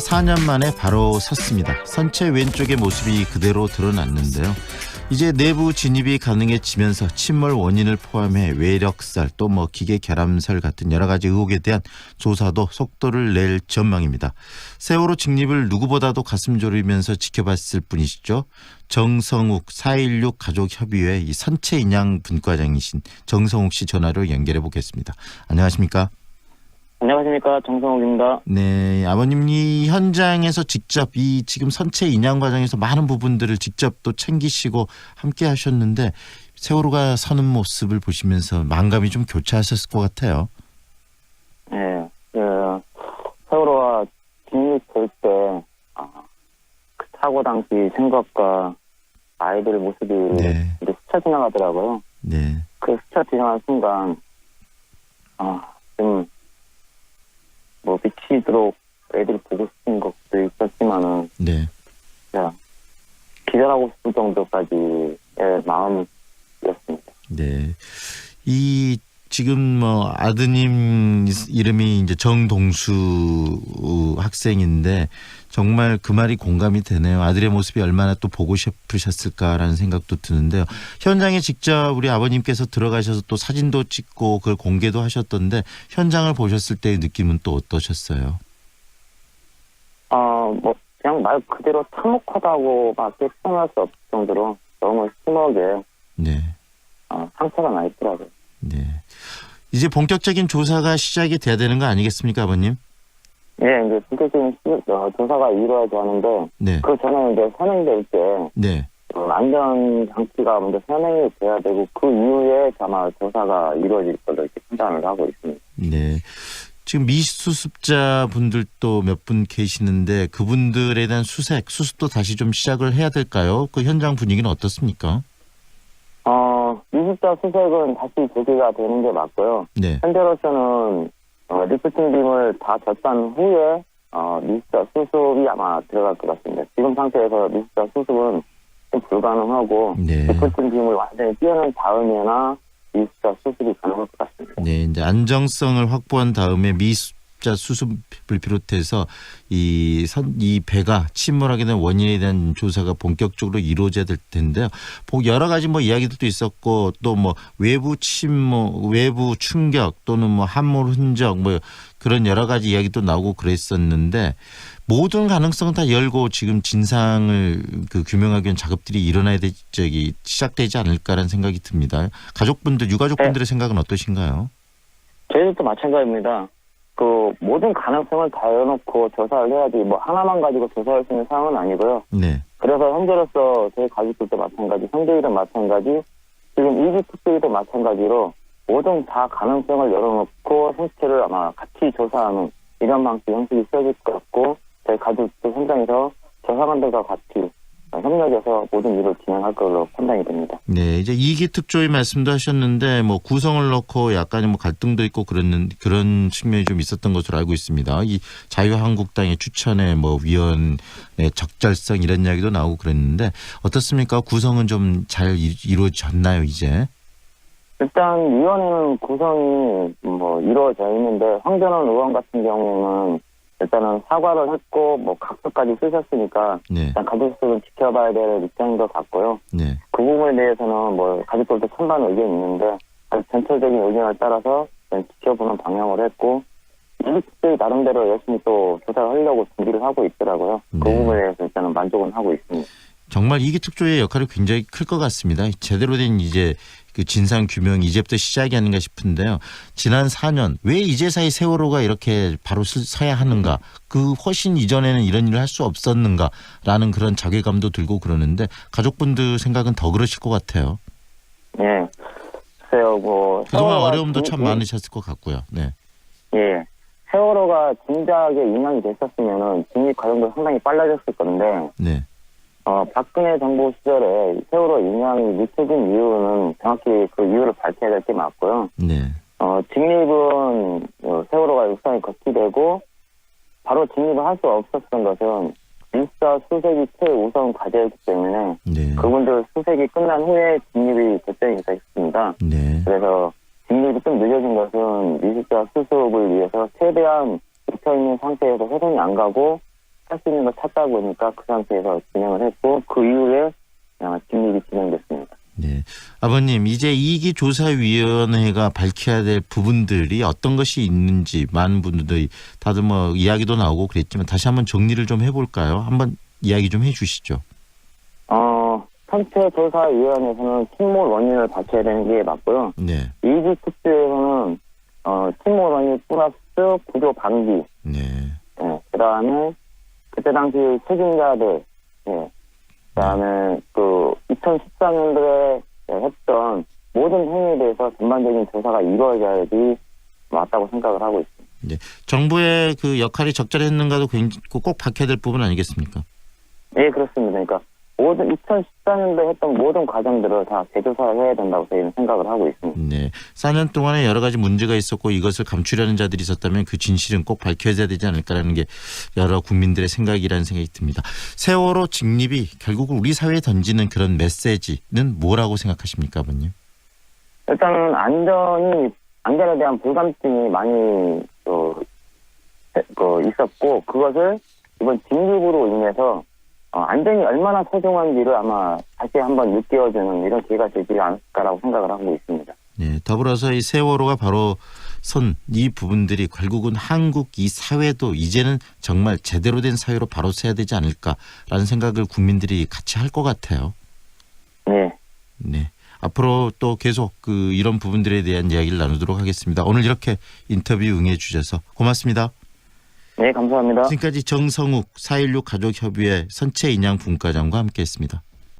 4년 만에 바로 섰습니다. 선체 왼쪽의 모습이 그대로 드러났는데요. 이제 내부 진입이 가능해지면서 침몰 원인을 포함해 외력살 또 뭐 기계 결함설 같은 여러 가지 의혹에 대한 조사도 속도를 낼 전망입니다. 세월호 직립을 누구보다도 가슴 졸이면서 지켜봤을 분이시죠. 정성욱 4.16 가족협의회 이 선체 인양 분과장이신 정성욱 씨 전화로 연결해 보겠습니다. 안녕하십니까? 안녕하십니까 정성욱입니다. 네, 아버님 이 현장에서 직접 이 지금 선체 인양 과정에서 많은 부분들을 직접 또 챙기시고 함께 하셨는데 세월호가 서는 모습을 보시면서 만감이 좀 교차하셨을 것 같아요. 예, 그 세월호와 진입될 때, 아, 그 사고 당시 생각과 아이들 모습이 네. 이제 스쳐 지나가더라고요. 네, 그 스쳐 지나간 순간, 아, 좀, 뭐, 미치도록 애들 보고 싶은 것도 있었지만은, 네, 그냥, 기절하고 싶을 정도까지의 마음이었습니다. 네. 이 지금 뭐 아드님 이름이 이제 정동수 학생인데 정말 그 말이 공감이 되네요. 아들의 모습이 얼마나 또 보고 싶으셨을까라는 생각도 드는데요. 현장에 직접 우리 아버님께서 들어가셔서 또 사진도 찍고 그걸 공개도 하셨던데 현장을 보셨을 때의 느낌은 또 어떠셨어요? 아, 뭐, 그냥 말 그대로 참혹하다고밖에 표현할 수 없을 정도로 너무 심하게 네. 어, 상처가 나 있더라고요. 네. 이제 본격적인 조사가 시작이 돼야 되는 거 아니겠습니까, 아버님? 예, 이제 본격적인 시- 어, 조사가 이루어져야 하는데 네. 그 전에 이제 선행될 때 네. 어, 안전 장치가 먼저 선행이 돼야 되고 그 이후에 아마 조사가 이루어질 걸로 이렇게 판단을 하고 있습니다. 네. 지금 미수습자 분들도 몇 분 계시는데 그분들에 대한 수색, 수습도 다시 좀 시작을 해야 될까요? 그 현장 분위기는 어떻습니까? 어, 미습자 수색은 다시 재개가 되는 게 맞고요. 네. 현재로서는 어, 리프팅 빔을 다 졌단 후에 어, 미습자 수습이 아마 들어갈 것 같습니다. 지금 상태에서 미습자 수습은 좀 불가능하고 네. 리프팅 빔을 완전히 띄어낸 다음에나 미습자 수습이 가능할 것 같습니다. 네, 이제 안정성을 확보한 다음에 미수 습자 수습을 비롯해서 이 선, 이 배가 침몰하게 된 원인에 대한 조사가 본격적으로 이루어져야 될 텐데요. 뭐 여러 가지 뭐 이야기들도 있었고 또 뭐 외부 침몰, 외부 충격 또는 뭐 함몰 흔적 뭐 그런 여러 가지 이야기도 나오고 그랬었는데 모든 가능성 다 열고 지금 진상을 그 규명하기 위한 작업들이 일어나야 되 저기 시작되지 않을까라는 생각이 듭니다. 가족분들, 유가족분들의 생각은 어떠신가요? 저희들도 마찬가지입니다. 그 모든 가능성을 다 열어놓고 조사를 해야지 뭐 하나만 가지고 조사할 수 있는 상황은 아니고요. 네. 그래서 현재로서 저희 가족들도 마찬가지, 형제들은 마찬가지, 지금 이기 특별히도 마찬가지로 모든 다 가능성을 열어놓고 생체를 아마 같이 조사하는 이런 방식 형식이 써질 것 같고 저희 가족도 현장에서 조사관들과 같이 협력해서 모든 일을 진행할 걸로 판단이 됩니다. 네, 이제 이기 특조위 말씀도 하셨는데 뭐 구성을 넣고 약간의 뭐 갈등도 있고 그런 그런 측면이 좀 있었던 것으로 알고 있습니다. 이 자유한국당의 추천의 뭐 위원의 적절성 이런 이야기도 나오고 그랬는데 어떻습니까? 구성은 좀 잘 이루어졌나요 이제? 일단 위원회는 구성이 뭐 이루어져 있는데 황전원 의원 같은 경우에는 일단은 사과를 했고 뭐 각서까지 쓰셨으니까 네, 일단 가족들은 지켜봐야 될 입장인 것 같고요. 네, 그 부분에 대해서는 뭐 가족들도 찬반 의견이 있는데 전체적인 의견을 따라서 지켜보는 방향으로 했고 이익들이 나름대로 열심히 또 조사를 하려고 준비를 하고 있더라고요. 그 네. 부분에 대해서 일단은 만족은 하고 있습니다. 정말 이기 특조위의 역할이 굉장히 클 것 같습니다. 제대로 된 이제 그 진상 규명 이제부터 시작이 아닌가 싶은데요. 지난 4년 왜 이제사이 세월호가 이렇게 바로 서- 서야 하는가? 그 훨씬 이전에는 이런 일을 할 수 없었는가라는 그런 자괴감도 들고 그러는데 가족분들 생각은 더 그러실 것 같아요. 예. 글쎄요, 뭐. 그동안 어려움도 진- 참 많으셨을 것 같고요. 네, 예. 세월호가 진작에 인양이 됐었으면은 진입 과정도 상당히 빨라졌을 건데, 네, 어, 박근혜 정부 시절에 세월호 인양이 늦춰진 이유는 정확히 그 이유를 밝혀야 될 게 맞고요. 네, 어, 직립은 어, 세월호가 육상이 거치되고 바로 직립을 할 수 없었던 것은 일사 수색이 최우선 과제였기 때문에 네, 그분들 수색이 끝난 후에 직립이 결정이 됐습니다. 네, 그래서 직립이 좀 늦어진 것은 미식자 수습을 위해서 최대한 붙어 있는 상태에서 회선이 안 가고 할 수 있는 걸 찾다 보니까 그 상태에서 진행을 했고 그 이후에 어, 진입이 진행됐습니다. 네. 아버님, 이제 이기 조사위원회가 밝혀야 될 부분들이 어떤 것이 있는지 많은 분들이 다들 뭐 이야기도 나오고 그랬지만 다시 한번 정리를 좀 해볼까요? 한번 이야기 좀 해주시죠. 어, 선체 조사위원회에서는 침몰 원인을 밝혀야 되는 게 맞고요. 네. 이기 특수에서는 어, 침몰 원인 플러스 구조 방지, 네. 예, 그 다음에 그때 당시 책임자들, 예, 그 다음에 그 2014년도에 했던 모든 행위에 대해서 전반적인 조사가 이루어져야지 맞다고 생각을 하고 있습니다. 정부의 그 역할이 적절했는가도 굉장히 꼭 밝혀야 될 부분 아니겠습니까? 예, 그렇습니다. 그러니까 모든 2014년도에 했던 모든 과정들을 다 재조사해야 된다고 저희는 생각을 하고 있습니다. 네. 4년 동안에 여러 가지 문제가 있었고 이것을 감추려는 자들이 있었다면 그 진실은 꼭 밝혀져야 되지 않을까라는 게 여러 국민들의 생각이라는 생각이 듭니다. 세월호 직립이 결국 우리 사회에 던지는 그런 메시지는 뭐라고 생각하십니까, 아버님? 일단은 안전이 안전에 대한 불감증이 많이 그, 그 있었고 그것을 이번 진급으로 인해서 어, 안전이 얼마나 소중한지를 아마 다시 한번 느껴주는 이런 기회가 되지 않을까라고 생각을 하고 있습니다. 네, 더불어서 이 세월호가 바로 선 이 부분들이 결국은 한국 이 사회도 이제는 정말 제대로 된 사회로 바로 서야 되지 않을까라는 생각을 국민들이 같이 할 것 같아요. 네, 네. 앞으로 또 계속 그 이런 부분들에 대한 이야기를 나누도록 하겠습니다. 오늘 이렇게 인터뷰 응해 주셔서 고맙습니다. 네 감사합니다. 지금까지 정성욱 4.16 가족협의회 선체 인양 분과장과 함께했습니다.